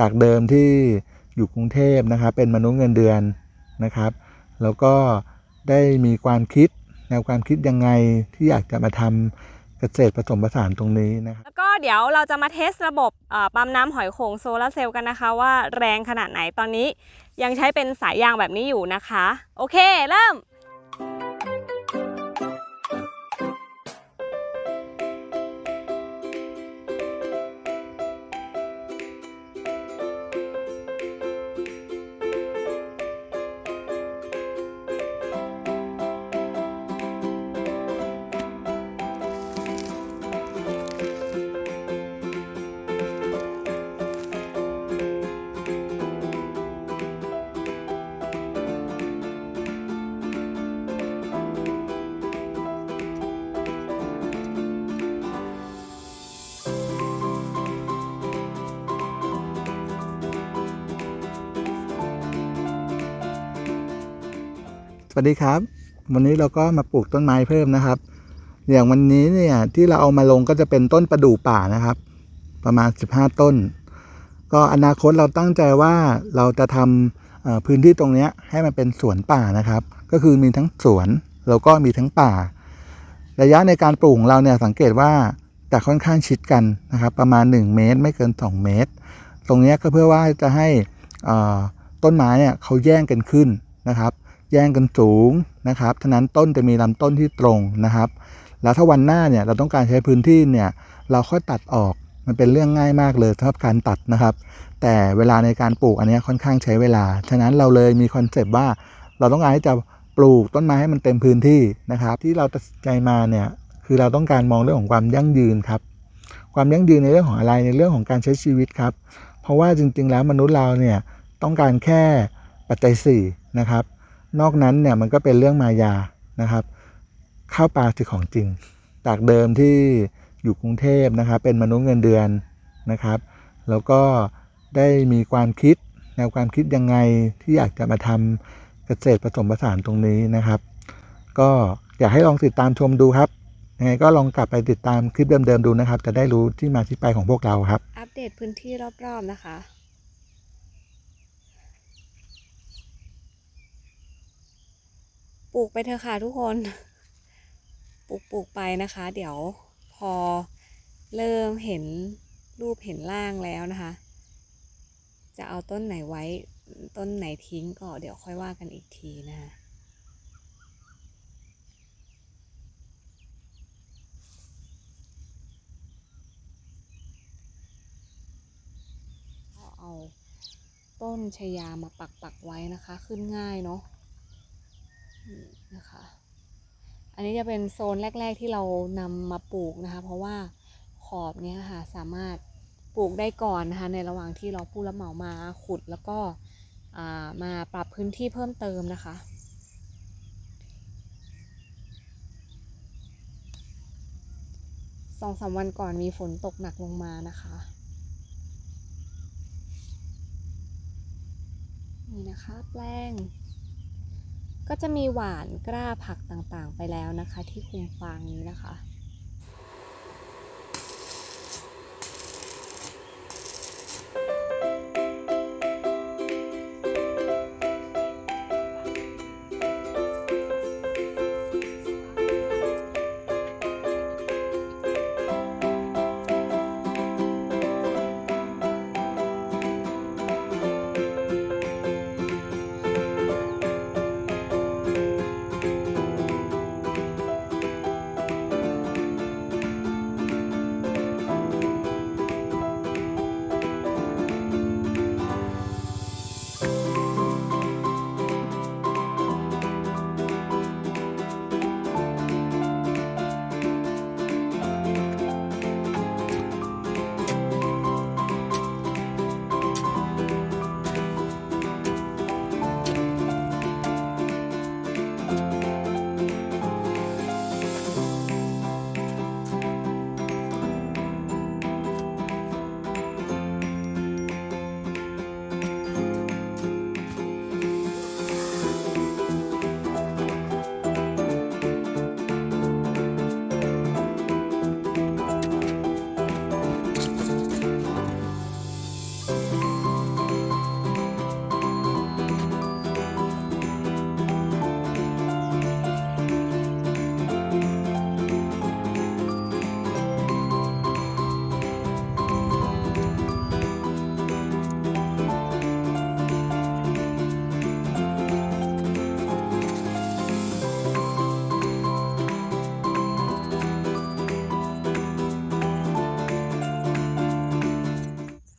จากเดิมที่อยู่กรุงเทพนะครับ เป็นมนุษย์เงินเดือนนะครับ แล้วก็ได้มีความคิดแนวความคิดยังไงที่อยากจะมาทำเกษตรผสมผสานตรงนี้นะครับแล้วก็เดี๋ยวเราจะมาเทสระบบปั๊มน้ำหอยโขงโซลาร์เซลล์กันนะคะ ว่าแรงขนาดไหนตอนนี้ยังใช้เป็นสายยางแบบนี้อยู่นะคะ โอเค เริ่ม วัสดีครับ วันนี้เราก็มาปลูกต้นไม้เพิ่มนะครับ อย่างวันนี้เนี่ยที่เราเอามาลงก็จะเป็นต้นประดู่ป่านะครับ ประมาณ 15 ต้น ก็อนาคตเราตั้งใจว่าเราจะทำพื้นที่ตรงนี้ให้มันเป็นสวนป่านะครับ ก็คือมีทั้งสวนแล้วก็มีทั้งป่า ระยะในการปลูกของเราเนี่ยสังเกตว่าจะค่อนข้างชิดกันนะครับ ประมาณ 1 เมตร ไม่เกิน 2 เมตร ตรงนี้ก็เพื่อว่าจะให้ต้นไม้เนี่ยเขาแย่งกันขึ้นนะครับ แย่งกันสูงนะครับฉะนั้นต้นจะมีลำต้นที่ตรงนะครับ แล้วถ้าวันหน้าเนี่ยเราต้องการใช้พื้นที่เนี่ยเราค่อยตัดออกมันเป็นเรื่องง่ายมากเลยสำหรับการตัดนะครับ แต่เวลาในการปลูกอันนี้ค่อนข้างใช้เวลา ฉะนั้นเราเลยมีคอนเซปต์ว่าเราต้องการที่จะปลูกต้นไม้ให้มันเต็มพื้นที่นะครับ ที่เราตัดใจมาเนี่ยคือเราต้องการมองเรื่องของความยั่งยืนครับ ความยั่งยืนในเรื่องของอะไรในเรื่องของการใช้ชีวิตครับ เพราะว่าจริงๆแล้วมนุษย์เราเนี่ยต้องการแค่ปัจจัยสี่นะครับ นอกนั้นเนี่ยมันก็เป็นเรื่องมายานะครับ ข้าวปลาคือของจริง จากเดิมที่อยู่กรุงเทพนะครับ เป็นมนุษย์เงินเดือนนะครับ แล้วก็ได้มีความคิดแนวความคิดยังไงที่อยากจะมาทำเกษตรผสมผสานตรงนี้นะครับ ก็อยากให้ลองติดตามชมดูครับยังไงก็ลองกลับไปติดตามคลิปเดิมๆดูนะครับ จะได้รู้ที่มาที่ไปของพวกเราครับ อัปเดตพื้นที่รอบๆนะคะ ลูกไปเถอะค่ะทุกคน ปลูกปลูกไปนะคะ เดี๋ยวพอเริ่มเห็นรูปเห็นร่างแล้วนะคะ จะเอาต้นไหนไว้ต้นไหนทิ้งก็เดี๋ยวค่อยว่ากันอีกทีนะคะก็เอาต้นชายามาปักปักไว้นะคะ ขึ้นง่ายเนาะ นะคะ อันนี้จะเป็นโซนแรก ๆที่เรานำมาปลูกนะคะ เพราะว่าขอบเนี้ยค่ะสามารถปลูกได้ก่อนนะคะ ในระหว่างที่เราผู้รับเหมามาขุดแล้วก็มาปรับพื้นที่เพิ่มเติมนะคะสองสามวันก่อนมีฝนตกหนักลงมานะคะ นี่นะคะแปลง ก็จะมีหวานกล้าผักต่างๆ ไปแล้วนะคะ ที่คุมฟางนี้นะคะ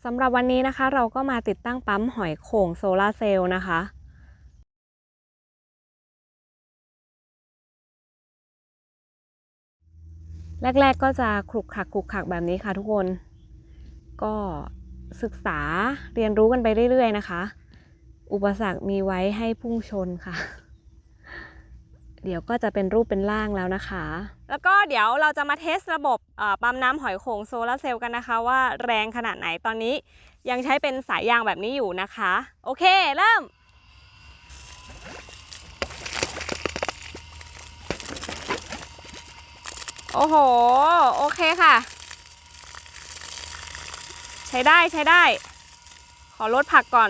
สำหรับวันนี้นะคะ เราก็มาติดตั้งปั๊มหอยโข่งโซลาร์เซลล์นะคะแรก ๆ ก็จะคลุกคลักคลุกคลักแบบนี้ค่ะทุกคน ก็ศึกษาเรียนรู้กันไปเรื่อย ๆ นะคะ อุปสรรคมีไว้ให้พุ่งชนค่ะ เดี๋ยวก็จะเป็นรูปเป็นร่างแล้วนะคะ แล้วก็เดี๋ยวเราจะมาเทสระบบ ปั๊มน้ำหอยโขงโซลาร์เซลล์กันนะคะว่าแรงขนาดไหนตอนนี้ยังใช้เป็นสายยางแบบนี้อยู่นะคะ โอเค เริ่มโอ้โห โอเคค่ะ ใช้ได้ใช้ได้ ขอลดผักก่อน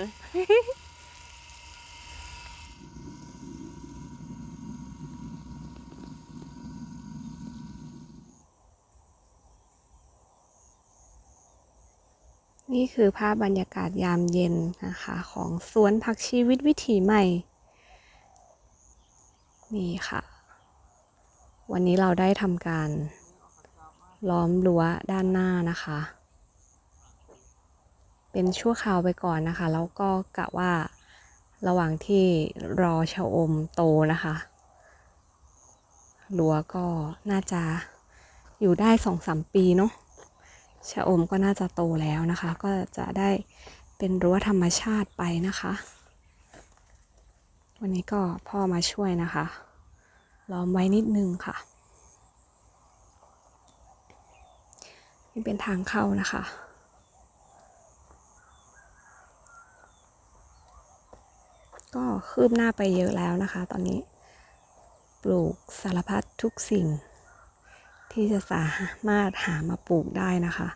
นี่คือภาพบรรยากาศยามเย็นนะคะของสวนผักชีวิตวิถีใหม่ นี่ค่ะ วันนี้เราได้ทำการล้อมรั้วด้านหน้านะคะ เป็นชั่วคราวไปก่อนนะคะ แล้วก็กะว่าระหว่างที่รอชะอมโตนะคะรั้วก็น่าจะอยู่ได้สองสามปีเนาะ ชะอมก็น่าจะโตแล้วนะคะ ก็จะได้เป็นรั้วธรรมชาติไปนะคะ วันนี้ก็พ่อมาช่วยนะคะ ล้อมไว้นิดนึงค่ะ นี่เป็นทางเข้านะคะก็คืบหน้าไปเยอะแล้วนะคะ ตอนนี้ ปลูกสารพัดทุกสิ่ง ที่จะสามารถหามาปลูกได้นะคะ